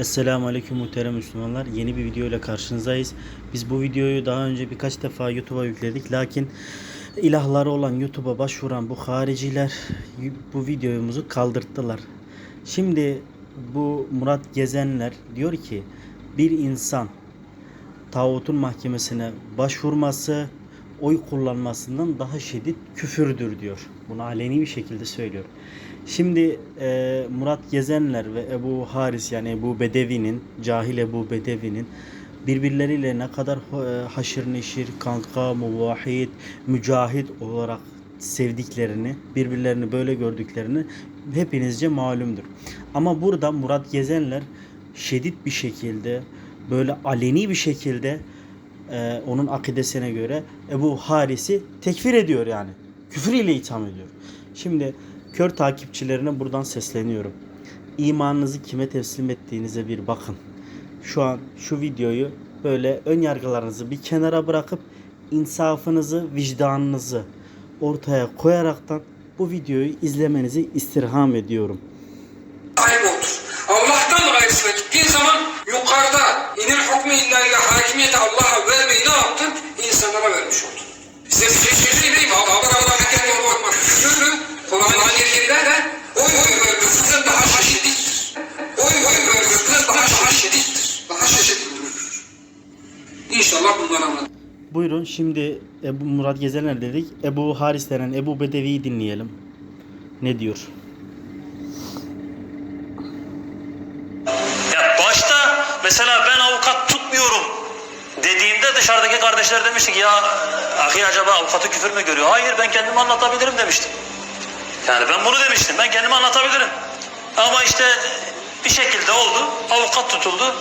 Esselamu Aleyküm muhterem Müslümanlar. Yeni bir video ile karşınızdayız. Biz bu videoyu daha önce birkaç defa YouTube'a yükledik. Lakin ilahları olan YouTube'a başvuran bu hariciler bu videomuzu kaldırttılar. Şimdi bu Murat Gezenler diyor ki bir insan tağutun mahkemesine başvurması oy kullanmasından daha şiddet küfürdür diyor. Bunu aleni bir şekilde söylüyor. Şimdi e, Murat Gezenler ve Ebu Haris yani Ebu Bedevi'nin, cahil Ebu Bedevi'nin birbirleriyle ne kadar e, haşır neşir, kanka, muvahhid, mücahit olarak sevdiklerini, birbirlerini böyle gördüklerini hepinizce malumdur. Ama burada Murat Gezenler şiddet bir şekilde, böyle aleni bir şekilde e, onun akidesine göre Ebu Haris'i tekfir ediyor yani. Küfür ile itham ediyor. Şimdi kör takipçilerine buradan sesleniyorum. İmanınızı kime teslim ettiğinize bir bakın. Şu an şu videoyu böyle ön yargılarınızı bir kenara bırakıp insafınızı, vicdanınızı ortaya koyaraktan bu videoyu izlemenizi istirham ediyorum. Hakem oy oy daha. Oy oy daha. Daha. İnşallah anlatır. Buyurun şimdi Ebu Murat Gezener dedik. Ebu Haris denen Ebu Bedevi'yi dinleyelim. Ne diyor? Ya başta mesela ben dışarıdaki kardeşler demişti ki ya ahi acaba avukatı küfür mü görüyor? Hayır ben kendimi anlatabilirim demiştim. Yani ben bunu demiştim ben kendimi anlatabilirim. Ama işte bir şekilde oldu avukat tutuldu